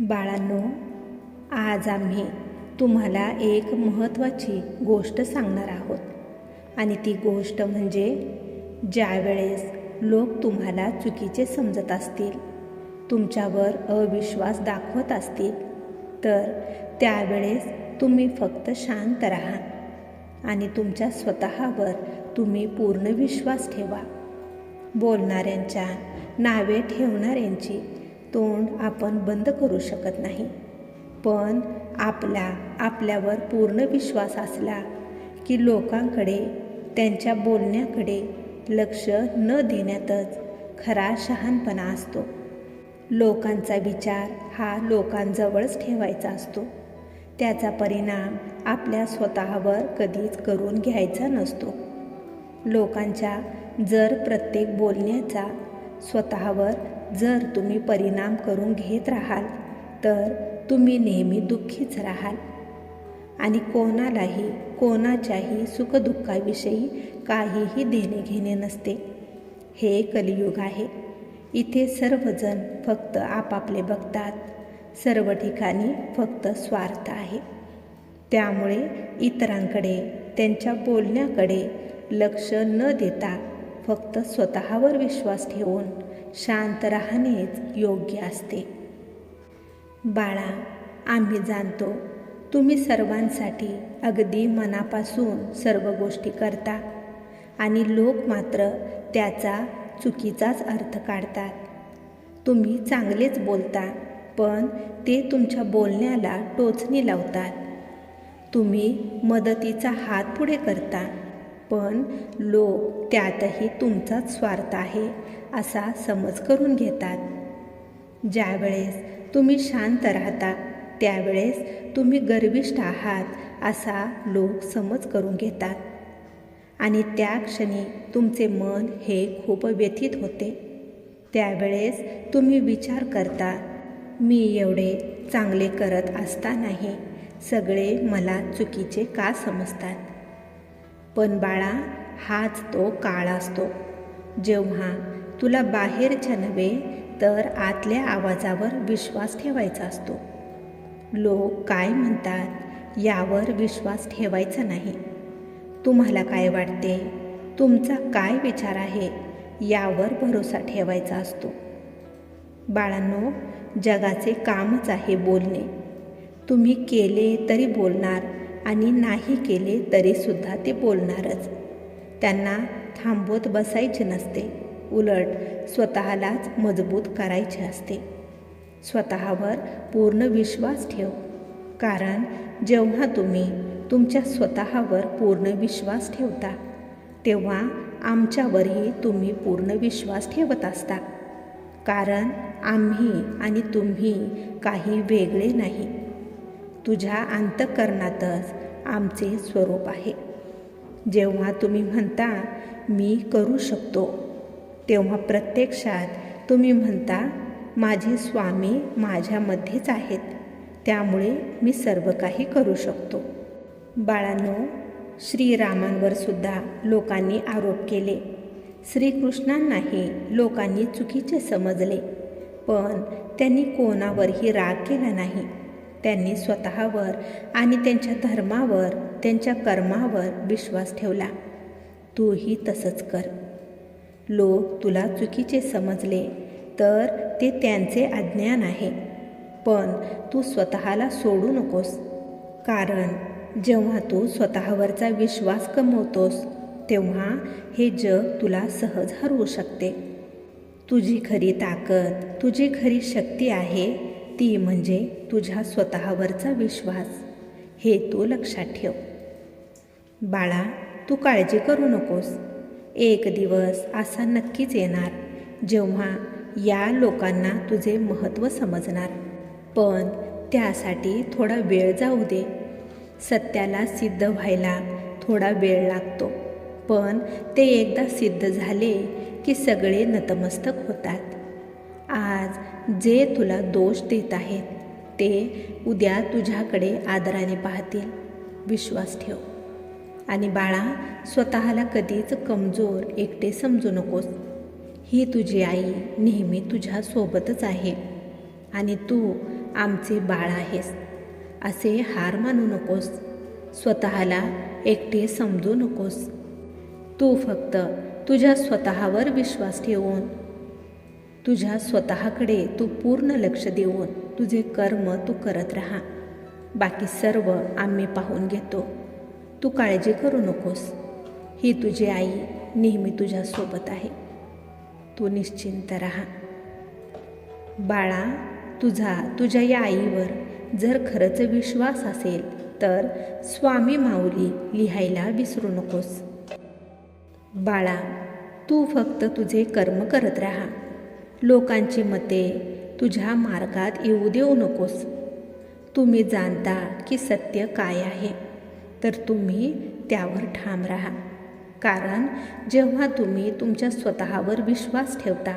बाळांनो आज आम्ही तुम्हाला एक महत्त्वाची गोष्ट सांगणार आहोत. आणि ती गोष्ट म्हणजे ज्यावेळेस लोक तुम्हाला चुकीचे समजत असतील तुमच्यावर अविश्वास दाखवत असतील तर त्यावेळेस तुम्ही फक्त शांत राहा आणि तुमच्या स्वतःवर तुम्ही पूर्ण विश्वास ठेवा. बोलणाऱ्यांच्या नावे ठेवणाऱ्यांची तोंड आपण बंद करू शकत नाही. पण आपला आपल्यावर पूर्ण विश्वास असला की लोकांकडे त्यांच्या बोलण्याकडे लक्ष न देण्यातच खरा शहाणपणा असतो. लोकांचा विचार हा लोकांजवळच ठेवायचा असतो. त्याचा परिणाम आपल्या स्वतःवर कधीच करून घ्यायचा नसतो. लोकांच्या जर प्रत्येक बोलण्याचा स्वतःवर जर तुम्ही परिणाम करून घेत राहाल तर तुम्ही नेहमी दुःखीच राहाल. आणि कोणालाही कोणाच्याही सुखदुःखाविषयी काहीही देणे घेणे नसते. हे कलियुग आहे. इथे सर्वजण फक्त आपापले बघतात. सर्व ठिकाणी फक्त स्वार्थ आहे. त्यामुळे इतरांकडे त्यांच्या बोलण्याकडे लक्ष न देता फक्त स्वतःवर विश्वास ठेवून शांत राहणेच योग्य असते. बाळा आम्ही जाणतो तुम्ही सर्वांसाठी अगदी मनापासून सर्व गोष्टी करता आणि लोक मात्र त्याचा चुकीचाच अर्थ काढतात. तुम्ही चांगलेच बोलता पण ते तुमच्या बोलण्याला टोचणी लावतात. तुम्ही मदतीचा हात पुढे करता पण लोक त्यातही तुमचाच स्वार्थ आहे असा समज करून घेतात. ज्यावेळेस तुम्ही शांत राहता त्यावेळेस तुम्ही गर्विष्ठ आहात असा लोक समज करून घेतात. आणि त्या क्षणी तुमचे मन हे खूप व्यथित होते. त्यावेळेस तुम्ही विचार करता मी एवढे चांगले करत असतानाही सगळे मला चुकीचे का समजतात? पण बाळा हाच तो काळ असतो. जेव्हा तुला बाहेरच्या नव्हे तर आतल्या आवाजावर विश्वास ठेवायचा असतो. लोक काय म्हणतात यावर विश्वास ठेवायचा नाही. तुम्हाला काय वाटते? तुमचा काय विचार आहे? यावर भरोसा ठेवायचा असतो. बाळांनो जगाचे कामच आहे बोलणे. तुम्ही केले तरी बोलणार आणि नाही केले तरीसुद्धा ते बोलणारच. त्यांना थांबवत बसायचे नसते. उलट स्वतःलाच मजबूत करायचे असते. स्वतःवर पूर्ण विश्वास ठेव. कारण जेव्हा तुम्ही तुमच्या स्वतःवर पूर्ण विश्वास ठेवता तेव्हा आमच्यावरही तुम्ही पूर्ण विश्वास ठेवत असता. कारण आम्ही आणि तुम्ही काही वेगळे नाही. तुझ्या अंतकरणातच आमचे स्वरूप आहे. जेव्हा तुम्ही म्हणता मी करू शकतो तेव्हा प्रत्यक्षात तुम्ही म्हणता माझे स्वामी माझ्यामध्येच आहेत. त्यामुळे मी सर्व काही करू शकतो. बाळांनो श्रीरामांवर सुद्धा लोकांनी आरोप केले. श्रीकृष्णांनाही लोकांनी चुकीचे समजले. पण त्यांनी कोणावरही राग केला नाही. त्यांनी स्वतःवर आणि त्यांच्या धर्मावर त्यांच्या कर्मावर विश्वास ठेवला. तूही तसंच कर. लोक तुला चुकीचे समजले तर ते त्यांचे अज्ञान आहे. पण तू स्वतःला सोडू नकोस. कारण जेव्हा तू स्वतःवरचा विश्वास कमवतोस तेव्हा हे जग तुला सहज हरवू शकते. तुझी खरी ताकद तुझी खरी शक्ती आहे ती म्हणजे तुझ्या स्वतःवरचा विश्वास. हे तू लक्षात ठेव. बाळा तू काळजी करू नकोस. एक दिवस असा नक्कीच येणार जेव्हा या लोकांना तुझे महत्त्व समजणार. पण त्यासाठी थोडा वेळ जाऊ दे. सत्याला सिद्ध व्हायला थोडा वेळ लागतो. पण ते एकदा सिद्ध झाले की सगळे नतमस्तक होतात. जे तुला दोष देत आहेत ते उद्या तुझ्याकडे आदराने पाहतील. विश्वास ठेव. आणि बाळा स्वतःला कधीच कमजोर एकटे समजू नकोस. ही तुझी आई नेहमी तुझ्यासोबतच आहे आणि तू आमचे बाळ आहेस. असे हार मानू नकोस. स्वतःला एकटे समजू नकोस. तू फक्त तुझ्या स्वतःवर विश्वास ठेवून तुझ्या स्वतःकडे तू पूर्ण लक्ष देऊन तुझे कर्म तू करत राहा. बाकी सर्व आम्ही पाहून घेतो. तू काळजी करू नकोस. ही तुझी आई नेहमी तुझ्यासोबत आहे. तू निश्चिंत राहा. बाळा तुझा तुझ्या या आईवर जर खरंच विश्वास असेल तर स्वामी माऊली लिहायला विसरू नकोस. बाळा तू फक्त तुझे कर्म करत राहा. लोकांची मते तुझ्या मार्गात येऊ देऊ नकोस. तुम्ही जाणता की सत्य काय आहे तर तुम्ही त्यावर ठाम राहा. कारण जेव्हा तुम्ही तुमच्या स्वतःवर विश्वास ठेवता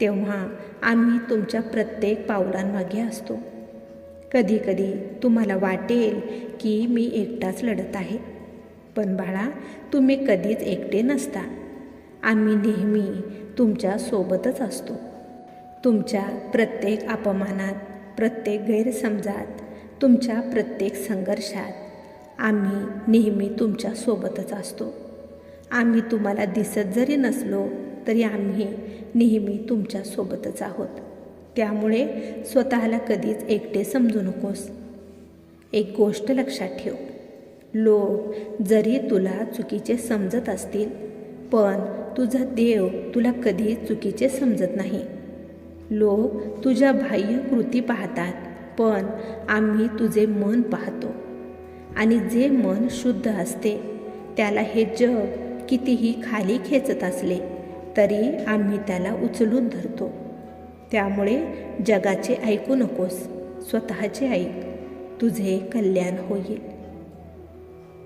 तेव्हा आम्ही तुमच्या प्रत्येक पावलांमागे असतो. कधीकधी तुम्हाला वाटेल की मी एकटाच लढत आहे पण बाळा तुम्ही कधीच एकटे नसता. आम्ही नेहमी तुमच्या सोबतच असतो. तुमच्या प्रत्येक अपमानात प्रत्येक गैरसमजात तुमच्या प्रत्येक संघर्षात आम्ही नेहमी तुमच्या सोबतच असतो. आम्ही तुम्हाला दिसत जरी नसलो तरी आम्ही नेहमी तुमच्या सोबतच आहोत. त्यामुळे स्वतःला कधीच एकटे समजू नकोस. एक गोष्ट लक्षात ठेव. लोक जरी तुला चुकीचे समजत असतील पण तुझा देव तुला कधी चुकीचे समजत नाही. लोक तुझ्या बाह्य कृती पाहतात पण आम्ही तुझे मन पाहतो. आणि जे मन शुद्ध असते त्याला हे जग कितीही खाली खेचत असले तरी आम्ही त्याला उचलून धरतो. त्यामुळे जगाचे ऐकू नकोस स्वतःचे ऐक. तुझे कल्याण होईल.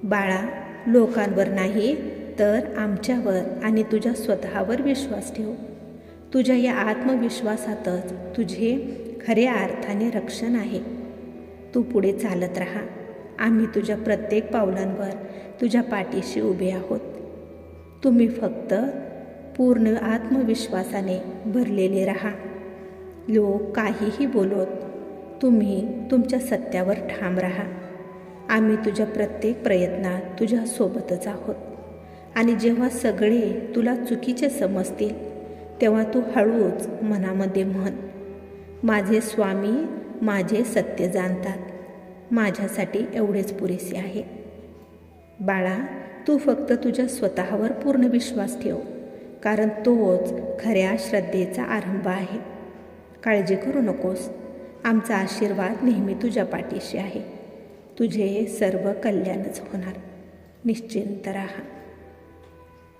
बाळा लोकांवर नाही तर आमच्यावर आणि तुझ्या स्वतःवर विश्वास ठेव. तुझ्या या आत्मविश्वासातच तुझे खऱ्या अर्थाने रक्षण आहे. तू पुढे चालत राहा. आम्ही तुझ्या प्रत्येक पावलांवर तुझ्या पाठीशी उभे आहोत. तुम्ही फक्त पूर्ण आत्मविश्वासाने भरलेले राहा. लोक काहीही बोलोत तुम्ही तुमच्या सत्यावर ठाम राहा. आम्ही तुझ्या प्रत्येक प्रयत्नात तुझ्यासोबतच आहोत. आणि जेव्हा सगळे तुला चुकीचे समजतील तेव्हा तू हळूच मनामध्ये म्हण माझे स्वामी माझे सत्य जाणतात माझ्यासाठी एवढेच पुरेसे आहे. बाळा तू फक्त तुझ्या स्वतःवर पूर्ण विश्वास ठेव कारण तोच खऱ्या श्रद्धेचा आरंभ आहे. काळजी करू नकोस आमचा आशीर्वाद नेहमी तुझ्या पाठीशी आहे. तुझे सर्व कल्याणच होणार. निश्चिंत राहा.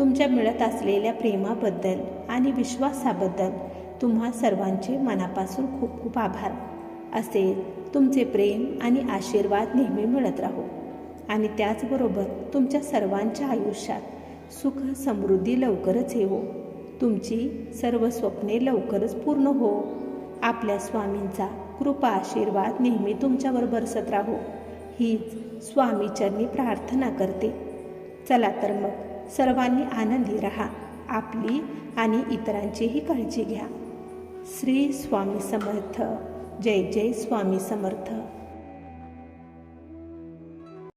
तुमच्या मिळत असलेल्या प्रेमाबद्दल आणि विश्वासाबद्दल तुम्हा सर्वांचे मनापासून खूप खूप आभार. असे तुमचे प्रेम आणि आशीर्वाद नेहमी मिळत राहो. आणि त्याचबरोबर तुमच्या सर्वांच्या आयुष्यात सुख समृद्धी लवकरच येवो. तुमची सर्व स्वप्ने लवकरच पूर्ण हो. आपल्या स्वामींचा कृपा आशीर्वाद नेहमी तुमच्यावर बरसत राहो. हीच स्वामीचरणी प्रार्थना करते. चला तर मग सर्वांनी आनंदी रहा. आपली आणि इतरांचीही काळजी घ्या. श्री स्वामी समर्थ. जय जय स्वामी समर्थ.